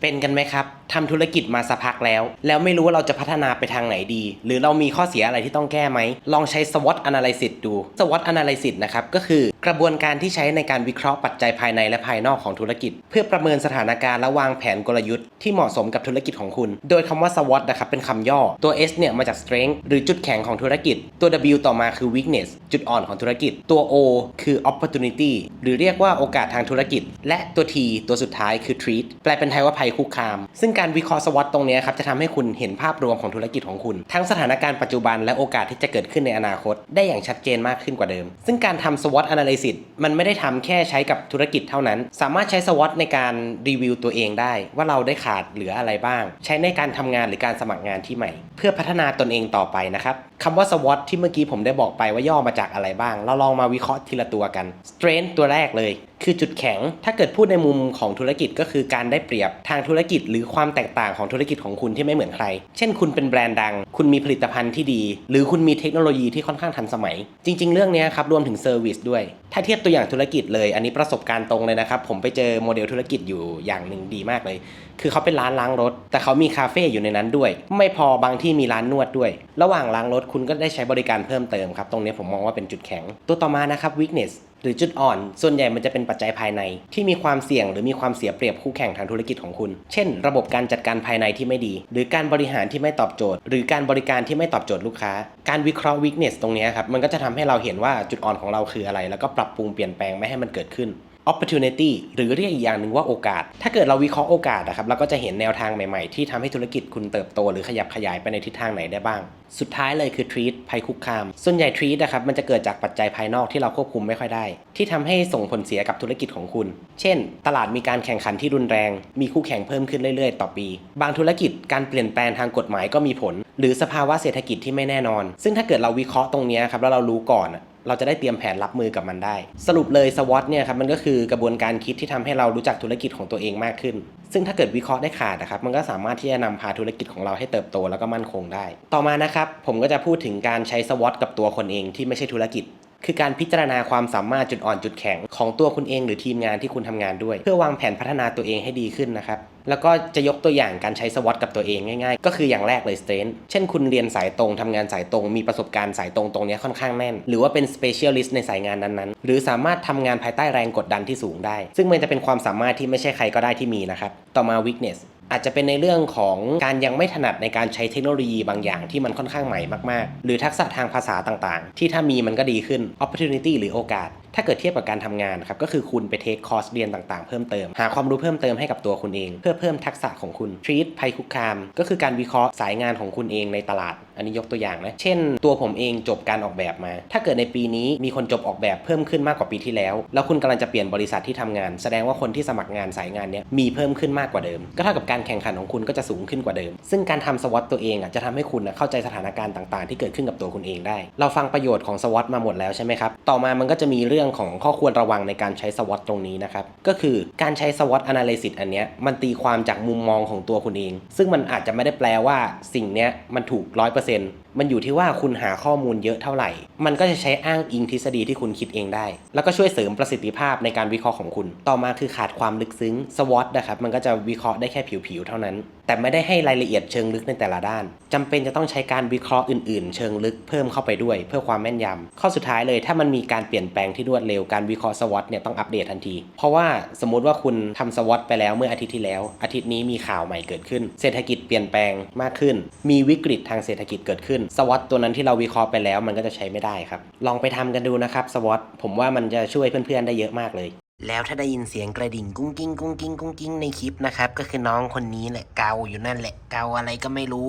เป็นกันไหมครับ ทำธุรกิจมาสักพักแล้ว แล้วไม่รู้ว่าเราจะพัฒนาไปทางไหนดี หรือเรามีข้อเสียอะไรที่ต้องแก้ไหม ลองใช้ SWOT analysis ดู SWOT analysis นะครับ ก็คือกระบวนการที่ใช้ในการวิเคราะห์ปัจจัยภายในและภายนอกของธุรกิจ เพื่อประเมินสถานการณ์และวางแผนกลยุทธ์ที่เหมาะสมกับธุรกิจของคุณ โดยคำว่า SWOT นะครับเป็นคำย่อ ตัว S เนี่ยมาจาก strength หรือจุดแข็งของธุรกิจ ตัว W ต่อมาคือ weakness จุดอ่อนของธุรกิจ ตัว O คือ opportunity หรือเรียกว่าโอกาสทางธุรกิจ และตัว T ตัวสุดท้ายคือ treat แปลเป็นไทยว่าภัยคุกคาม ซึ่งการวิเคราะห์ SWOT ตรงนี้ครับจะทำให้คุณเห็นภาพรวมของธุรกิจของคุณ ทั้งสถานการณ์ปัจจุบันและโอกาสที่จะเกิดขึ้นในอนาคต ได้อย่างชัดเจนมากขึ้นกว่าเดิม ซึ่งการทำ SWOT analysis มันไม่ได้ทำแค่ใช้กับธุรกิจเท่านั้น สามารถใช้ SWOT ในการรีวิวตัวเองได้ ว่าเราได้ขาดเหลืออะไรบ้าง ใช้ในการทำงานหรือการสมัครงานที่ใหม่ เพื่อพัฒนาตนเองต่อไปนะครับคำว่า SWOT ที่เมื่อกี้ผมได้บอกไปว่าย่อมาจากอะไรบ้าง เราลองมาวิเคราะห์ทีละตัวกัน Strength ตัวแรกเลยคือจุดแข็ง ถ้าเกิดพูดในมุมของธุรกิจก็คือการได้เปรียบทางธุรกิจหรือความแตกต่างของธุรกิจของคุณที่ไม่เหมือนใคร เช่น คุณเป็นแบรนด์ดัง คุณมีผลิตภัณฑ์ที่ดี หรือคุณมีเทคโนโลยีที่ค่อนข้างทันสมัย จริง ๆ เรื่องนี้ครับรวมถึงเซอร์วิสด้วย ถ้าเทียบตัวอย่างธุรกิจเลย อันนี้ประสบการณ์ตรงเลยนะครับผมไปเจอโมเดลธุรกิจอยู่อย่างหนึ่งดีมากเลย คือเขาเป็นร้านล้างรถ แต่เขามีคาเฟ่อยู่ในนั้นด้วย ไม่พอบางที่มีร้านนวดด้วย ระหว่างล้างรถคุณก็ได้ใช้บริการเพิ่มเติมครับตรงนี้ผมมองว่าเป็นจุดแข็งตัวต่อมานะครับ weakness หรือจุดอ่อน ส่วนใหญ่มันจะเป็นปัจจัยภายใน ที่มีความเสี่ยงหรือมีความเสียเปรียบคู่แข่งทางธุรกิจของคุณ เช่น ระบบการจัดการภายในที่ไม่ดี หรือการบริหารที่ไม่ตอบโจทย์ หรือการบริการที่ไม่ตอบโจทย์ลูกค้า การวิเคราะห์วิกเนสตรงนี้ครับ มันก็จะทำให้เราเห็นว่าจุดอ่อนของเราคืออะไร แล้วก็ปรับปรุงเปลี่ยนแปลงไม่ให้มันเกิดขึ้น opportunity หรือเรียกอีกอย่างหนึ่งว่าโอกาส ถ้าเกิดเราวิเคราะห์โอกาสนะครับเราก็จะเห็นแนวทางใหม่ๆ ที่ทำให้ธุรกิจคุณเติบโต หรือขยับขยายไปในทิศทางไหนได้บ้าง สุดท้ายเลยคือ treat ภัยคุกคาม ส่วนใหญ่ treat นะครับมันจะเกิดจากปัจจัยภายนอกที่เราควบคุมไม่ค่อยได้ ที่ทำให้ส่งผลเสียกับธุรกิจของคุณ เช่น ตลาดมีการแข่งขันที่รุนแรง มีคู่แข่งเพิ่มขึ้นเรื่อยๆ ต่อปี บางธุรกิจการเปลี่ยนแปลงทางกฎหมายก็มีผล หรือสภาวะเศรษฐกิจที่ไม่แน่นอน ซึ่งถ้าเกิดเราวิเคราะห์ตรงนี้ครับแล้วเรารู้ก่อน เราจะได้เตรียมแผนรับมือกับมันได้ สรุปเลย SWOT เนี่ยครับมันก็คือกระบวนการคิดที่ทำให้เรารู้จักธุรกิจของตัวเองมากขึ้น ซึ่งถ้าเกิดวิเคราะห์ได้ขาดนะครับ มันก็สามารถที่จะนำพาธุรกิจของเราให้เติบโตแล้วก็มั่นคงได้ ต่อมานะครับผมก็จะพูดถึงการใช้ SWOT กับตัวคนเองที่ไม่ใช่ธุรกิจ คือการพิจารณาความสามารถจุดอ่อนจุดแข็งของตัวคุณเองหรือทีมงานที่คุณทำงานด้วย เพื่อวางแผนพัฒนาตัวเองให้ดีขึ้นนะครับ แล้วก็จะยกตัวอย่างการใช้ SWOT กับตัวเองง่ายๆ ก็คืออย่างแรกเลย strength เช่นคุณเรียนสายตรงทำงานสายตรง มีประสบการณ์สายตรงตรงนี้ค่อนข้างแน่น หรือว่าเป็น specialist ในสายงานนั้นๆ หรือสามารถทำงานภายใต้แรงกดดันที่สูงได้ ซึ่งมันจะเป็นความสามารถที่ไม่ใช่ใครก็ได้ที่มีนะครับ ต่อมา weakness อาจจะเป็นในเรื่องของการยังไม่ถนัดในการใช้เทคโนโลยีบางอย่างที่มันค่อนข้างใหม่มากๆ หรือทักษะทางภาษาต่างๆ ที่ถ้ามีมันก็ดีขึ้น opportunity หรือโอกาสถ้าเกิดเทียบกับการทำงานครับก็คือคุณไปเทคคอร์สเรียนต่างๆ เพิ่มเติม หาความรู้เพิ่มเติมให้กับตัวคุณเอง เพื่อเพิ่มทักษะของคุณ treat ภัยคุกคาม ก็คือการวิเคราะห์สายงานของคุณเองในตลาด อันนี้ยกตัวอย่างนะ เช่น ตัวผมเองจบการออกแบบมา ถ้าเกิดในปีนี้มีคนจบออกแบบเพิ่มขึ้นมากกว่าปีที่แล้ว แล้วคุณกำลังจะเปลี่ยนบริษัทที่ทำงาน แสดงว่าคนที่สมัครงานสายงานเนี้ยมีเพิ่มขึ้นมากกว่าเดิม ก็เท่ากับการแข่งขันของคุณก็จะสูงขึ้นกว่าเดิม ซึ่งการทำสวอตตัวเองอะจะทำให้คุณเข้าใจสถานการณ์ต่างๆ ที่เกิดขึ้นกับตัวคุณเองได้ เราฟังประโยชน์ของสวอตมาหมดแล้วใช่ไหมครับต่อมามันก็จะมีเรืื่องของข้อควรระวังในการใช้สวอตตรงนี้นะครับ ก็คือการใช้สวอต analysis อันเนี้ยมันตีความจากมุมมองของตัวคุณเอง ซึ่งมันอาจจะไม่ได้แปลว่าสิ่งเนี้ยมันถูกร้อยเปอร์เซ็นต์ มันอยู่ที่ว่าคุณหาข้อมูลเยอะเท่าไหร่ มันก็จะใช้อ้างอิงทฤษฎีที่คุณคิดเองได้ แล้วก็ช่วยเสริมประสิทธิภาพในการวิเคราะห์ของคุณ ต่อมาคือขาดความลึกซึ้ง SWOT นะครับมันก็จะวิเคราะห์ได้แค่ผิวๆเท่านั้น แต่ไม่ได้ให้รายละเอียดเชิงลึกในแต่ละด้านจำเป็นจะต้องใช้การวิเคราะห์อื่นๆ เชิงลึกเพิ่มเข้าไปด้วย เพื่อความแม่นยำข้อสุดท้ายเลย ถ้ามันมีการเปลี่ยนแปลงที่รวดเร็วการวิเคราะห์ SWOT เนี่ยต้องอัปเดตทันที เพราะว่าสมมติว่าคุณทำ SWOT ไปแล้วเมื่ออาทิตย์ที่แล้ว อาทิตย์นี้มีข่าวใหม่เกิดขึ้น เศรษฐกิจเปลี่ยนแปลงมากขึ้น มีวิกฤตทางเศรษฐกิจเกิดขึ้นสวอตตัวนั้นที่เราวิเคราะห์ไปแล้วมันก็จะใช้ไม่ได้ครับ ลองไปทำกันดูนะครับสวอตผมว่ามันจะช่วยเพื่อนๆได้เยอะมากเลย แล้วถ้าได้ยินเสียงกระดิ่งกุ้งกิ้งกุ้งกิ้งกุ้งกิ้งในคลิปนะครับก็คือน้องคนนี้แหละเกาอยู่นั่นแหละเกาอะไรก็ไม่รู้